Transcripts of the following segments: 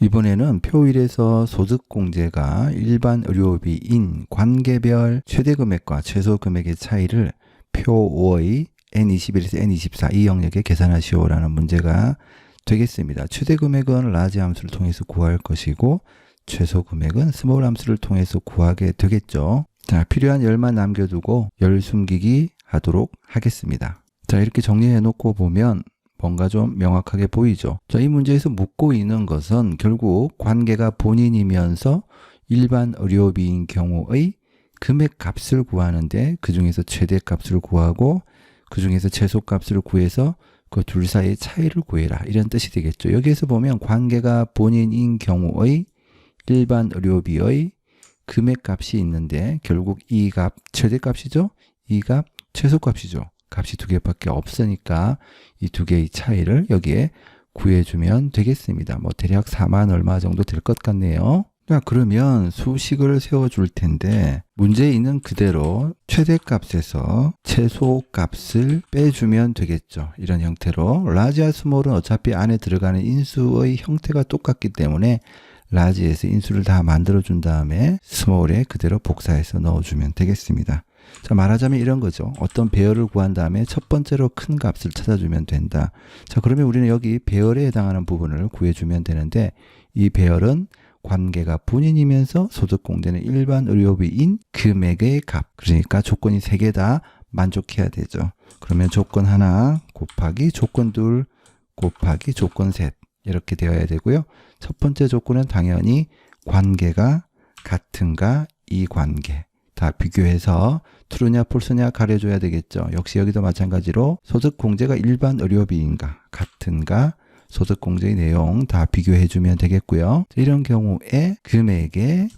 이번에는 표 1에서 소득공제가 일반 의료비인 관계별 최대 금액과 최소 금액의 차이를 표 5의 N21에서 N24 이 영역에 계산하시오라는 문제가 되겠습니다. 최대 금액은 라지 함수를 통해서 구할 것이고 최소 금액은 스몰 함수를 통해서 구하게 되겠죠. 자, 필요한 열만 남겨두고 열 숨기기 하도록 하겠습니다. 자, 이렇게 정리해 놓고 보면 뭔가 좀 명확하게 보이죠. 자, 이 문제에서 묻고 있는 것은 결국 관계가 본인이면서 일반 의료비인 경우의 금액 값을 구하는데 그 중에서 최대 값을 구하고 그 중에서 최소 값을 구해서 그 둘 사이의 차이를 구해라. 이런 뜻이 되겠죠. 여기에서 보면 관계가 본인인 경우의 일반 의료비의 금액 값이 있는데 결국 이 값 최대 값이죠. 이 값 최소 값이죠. 값이 두 개밖에 없으니까 이 두 개의 차이를 여기에 구해주면 되겠습니다. 뭐 대략 4만 얼마 정도 될 것 같네요. 자, 그러면 수식을 세워줄 텐데 문제에 있는 그대로 최대값에서 최소값을 빼주면 되겠죠. 이런 형태로 라지와 스몰은 어차피 안에 들어가는 인수의 형태가 똑같기 때문에 라지에서 인수를 다 만들어준 다음에 스몰에 그대로 복사해서 넣어주면 되겠습니다. 자, 말하자면 이런 거죠. 어떤 배열을 구한 다음에 첫 번째로 큰 값을 찾아주면 된다. 자, 그러면 우리는 여기 배열에 해당하는 부분을 구해주면 되는데 이 배열은 관계가 본인이면서 소득 공제는 일반 의료비인 금액의 값. 그러니까 조건이 세 개 다 만족해야 되죠. 그러면 조건 하나 곱하기 조건 둘 곱하기 조건 셋 이렇게 되어야 되고요. 첫 번째 조건은 당연히 관계가 같은가 이 관계 다 비교해서 트루냐 폴스냐 가려줘야 되겠죠. 역시 여기도 마찬가지로 소득 공제가 일반 의료비인가 같은가 소득 공제의 내용 다 비교해 주면 되겠고요. 이런 경우에 금액의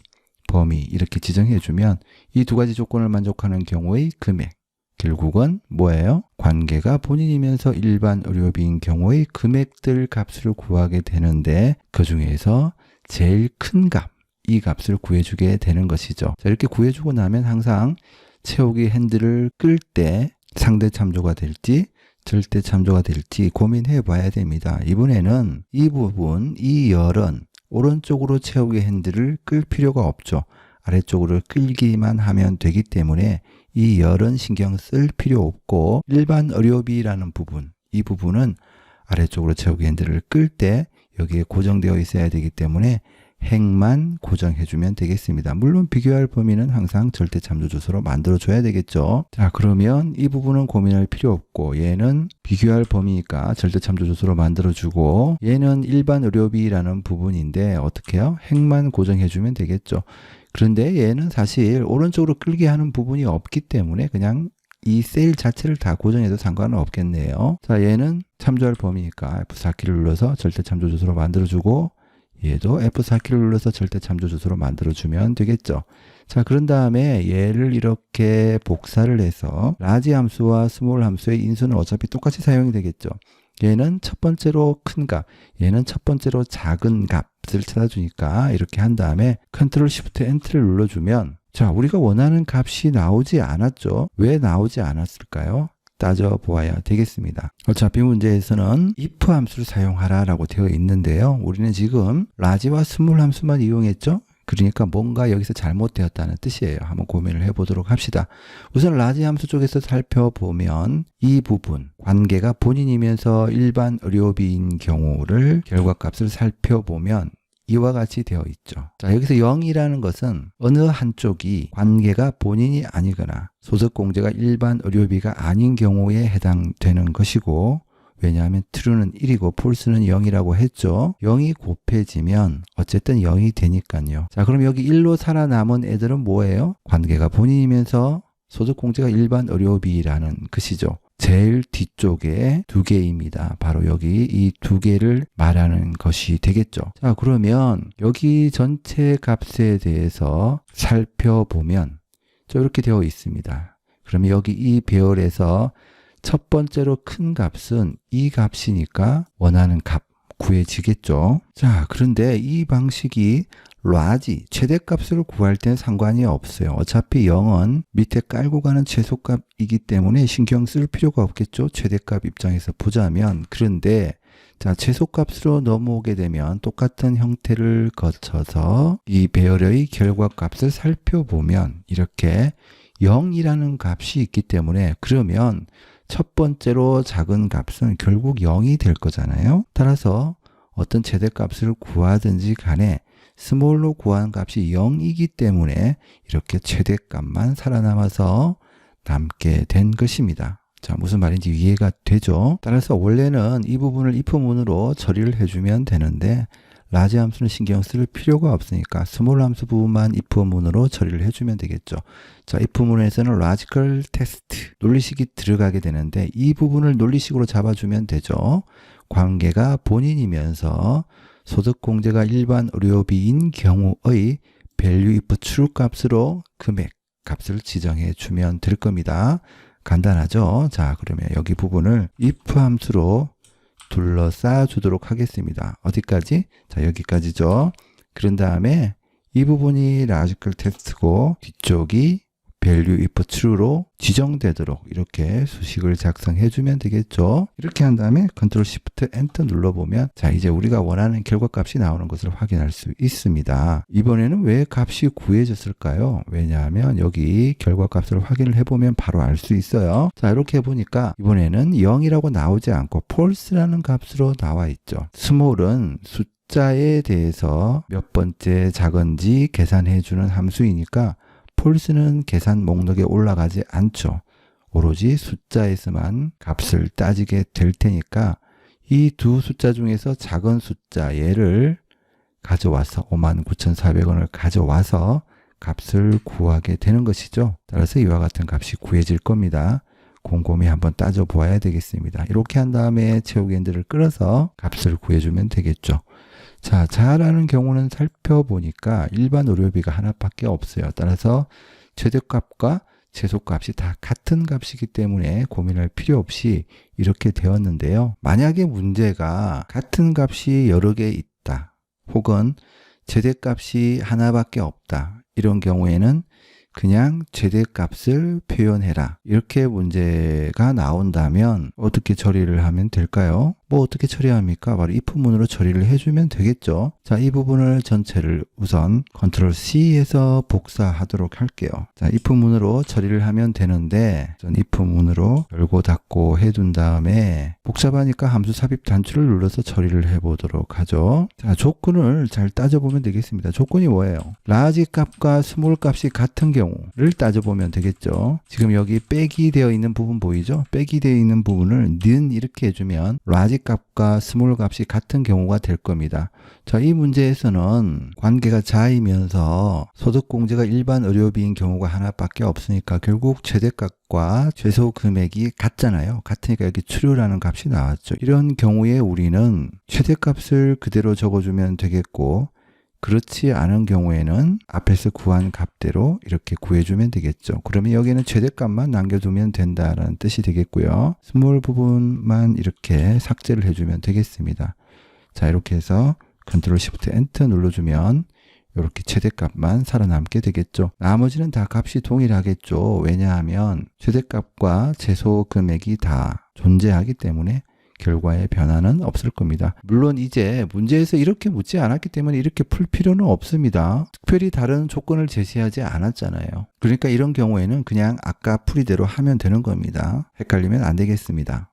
범위 이렇게 지정해 주면 이 두 가지 조건을 만족하는 경우의 금액 결국은 뭐예요? 관계가 본인이면서 일반 의료비인 경우의 금액들 값을 구하게 되는데 그 중에서 제일 큰 값, 이 값을 구해주게 되는 것이죠. 자, 이렇게 구해주고 나면 항상 채우기 핸들을 끌 때 상대 참조가 될지 절대 참조가 될지 고민해 봐야 됩니다. 이번에는 이 부분, 이 열은 오른쪽으로 채우기 핸들을 끌 필요가 없죠. 아래쪽으로 끌기만 하면 되기 때문에 이 열은 신경 쓸 필요 없고 일반 의료비라는 부분, 이 부분은 아래쪽으로 채우기 핸들을 끌 때 여기에 고정되어 있어야 되기 때문에 행만 고정해주면 되겠습니다. 물론 비교할 범위는 항상 절대 참조 주소로 만들어줘야 되겠죠. 자, 그러면 이 부분은 고민할 필요 없고 얘는 비교할 범위니까 절대 참조 주소로 만들어주고 얘는 일반 의료비라는 부분인데 어떻게 해요? 행만 고정해주면 되겠죠. 그런데 얘는 사실 오른쪽으로 끌게 하는 부분이 없기 때문에 그냥 이 셀 자체를 다 고정해도 상관은 없겠네요. 자, 얘는 참조할 범위니까 F4키를 눌러서 절대 참조 주소로 만들어주고 얘도 F4키를 눌러서 절대 참조 주소로 만들어주면 되겠죠. 자, 그런 다음에 얘를 이렇게 복사를 해서 라지 함수와 스몰 함수의 인수는 어차피 똑같이 사용이 되겠죠. 얘는 첫 번째로 큰 값, 얘는 첫 번째로 작은 값을 찾아주니까 이렇게 한 다음에 컨트롤 시프트 엔트를 눌러주면 자, 우리가 원하는 값이 나오지 않았죠. 왜 나오지 않았을까요? 따져보아야 되겠습니다. 어차피 문제에서는 if 함수를 사용하라 라고 되어 있는데요. 우리는 지금 라지와 스몰 함수만 이용했죠. 그러니까 뭔가 여기서 잘못되었다는 뜻이에요. 한번 고민을 해보도록 합시다. 우선 라지 함수 쪽에서 살펴보면 이 부분 관계가 본인이면서 일반 의료비인 경우를 결과값을 살펴보면 이와 같이 되어 있죠. 자, 여기서 0이라는 것은 어느 한쪽이 관계가 본인이 아니거나 소득 공제가 일반 의료비가 아닌 경우에 해당되는 것이고 왜냐하면 true는 1이고 false는 0이라고 했죠. 0이 곱해지면 어쨌든 0이 되니까요. 자, 그럼 여기 1로 살아남은 애들은 뭐예요? 관계가 본인이면서 소득공제가 일반 의료비라는 것이죠. 제일 뒤쪽에 두 개입니다. 바로 여기 이 두 개를 말하는 것이 되겠죠. 자, 그러면 여기 전체 값에 대해서 살펴보면 이렇게 되어 있습니다. 그러면 여기 이 배열에서 첫 번째로 큰 값은 이 값이니까 원하는 값 구해지겠죠. 자, 그런데 이 방식이 라지 최대값을 구할 땐 상관이 없어요. 어차피 0은 밑에 깔고 가는 최소값이기 때문에 신경 쓸 필요가 없겠죠. 최대값 입장에서 보자면 그런데 자, 최소값으로 넘어오게 되면 똑같은 형태를 거쳐서 이 배열의 결과값을 살펴보면 이렇게 0이라는 값이 있기 때문에 그러면 첫 번째로 작은 값은 결국 0이 될 거잖아요. 따라서 어떤 최대값을 구하든지 간에 스몰로 구한 값이 0이기 때문에 이렇게 최대값만 살아남아서 남게 된 것입니다. 자, 무슨 말인지 이해가 되죠? 따라서 원래는 이 부분을 if문으로 처리를 해주면 되는데 라지 함수는 신경 쓸 필요가 없으니까 스몰 함수 부분만 if문으로 처리를 해주면 되겠죠. 자, if문에서는 logical test 논리식이 들어가게 되는데 이 부분을 논리식으로 잡아주면 되죠. 관계가 본인이면서 소득공제가 일반 의료비인 경우의 value if true 값으로 금액 값을 지정해 주면 될 겁니다. 간단하죠? 자, 그러면 여기 부분을 if 함수로 둘러싸 주도록 하겠습니다. 어디까지? 자, 여기까지죠. 그런 다음에 이 부분이 logical test고 뒤쪽이 value if true로 지정되도록 이렇게 수식을 작성해 주면 되겠죠. 이렇게 한 다음에 Ctrl Shift Enter 눌러보면 자 이제 우리가 원하는 결과값이 나오는 것을 확인할 수 있습니다. 이번에는 왜 값이 구해졌을까요? 왜냐하면 여기 결과값을 확인을 해보면 바로 알 수 있어요. 자 이렇게 해보니까 이번에는 0이라고 나오지 않고 false라는 값으로 나와 있죠. small은 숫자에 대해서 몇 번째 작은지 계산해 주는 함수이니까 폴스는 계산 목록에 올라가지 않죠. 오로지 숫자에서만 값을 따지게 될 테니까 이 두 숫자 중에서 작은 숫자 얘를 가져와서 59,400원을 가져와서 값을 구하게 되는 것이죠. 따라서 이와 같은 값이 구해질 겁니다. 곰곰이 한번 따져 보아야 되겠습니다. 이렇게 한 다음에 채우기엔드를 끌어서 값을 구해주면 되겠죠. 자, 자라는 경우는 살펴보니까 일반 의료비가 하나밖에 없어요. 따라서 최대값과 최소값이 다 같은 값이기 때문에 고민할 필요 없이 이렇게 되었는데요. 만약에 문제가 같은 값이 여러 개 있다. 혹은 최대값이 하나밖에 없다. 이런 경우에는 그냥 최대값을 표현해라. 이렇게 문제가 나온다면 어떻게 처리를 하면 될까요? 뭐 어떻게 처리합니까? 바로 if문으로 처리를 해주면 되겠죠. 자, 이 부분을 전체를 우선 Ctrl C에서 복사하도록 할게요. 자, if문으로 처리를 하면 되는데 전 if문으로 열고 닫고 해둔 다음에 복잡하니까 함수 삽입 단추를 눌러서 처리를 해보도록 하죠. 자, 조건을 잘 따져보면 되겠습니다. 조건이 뭐예요? 라지 값과 스몰 값이 같은 경우를 따져보면 되겠죠. 지금 여기 빼기 되어 있는 부분 보이죠? 빼기 되어 있는 부분을 는 이렇게 해주면 라지 값과 스몰 값이 같은 경우가 될 겁니다. 자, 이 문제에서는 관계가 자이면서 소득공제가 일반 의료비인 경우가 하나밖에 없으니까 결국 최대값과 최소 금액이 같잖아요. 같으니까 여기 추류라는 값이 나왔죠. 이런 경우에 우리는 최대값을 그대로 적어주면 되겠고 그렇지 않은 경우에는 앞에서 구한 값대로 이렇게 구해주면 되겠죠. 그러면 여기는 최대값만 남겨두면 된다라는 뜻이 되겠고요. 스몰 부분만 이렇게 삭제를 해주면 되겠습니다. 자, 이렇게 해서 Ctrl Shift Enter 눌러주면 이렇게 최대값만 살아남게 되겠죠. 나머지는 다 값이 동일하겠죠. 왜냐하면 최대값과 최소 금액이 다 존재하기 때문에 결과에 변화는 없을 겁니다. 물론 이제 문제에서 이렇게 묻지 않았기 때문에 이렇게 풀 필요는 없습니다. 특별히 다른 조건을 제시하지 않았잖아요. 그러니까 이런 경우에는 그냥 아까 풀이대로 하면 되는 겁니다. 헷갈리면 안 되겠습니다.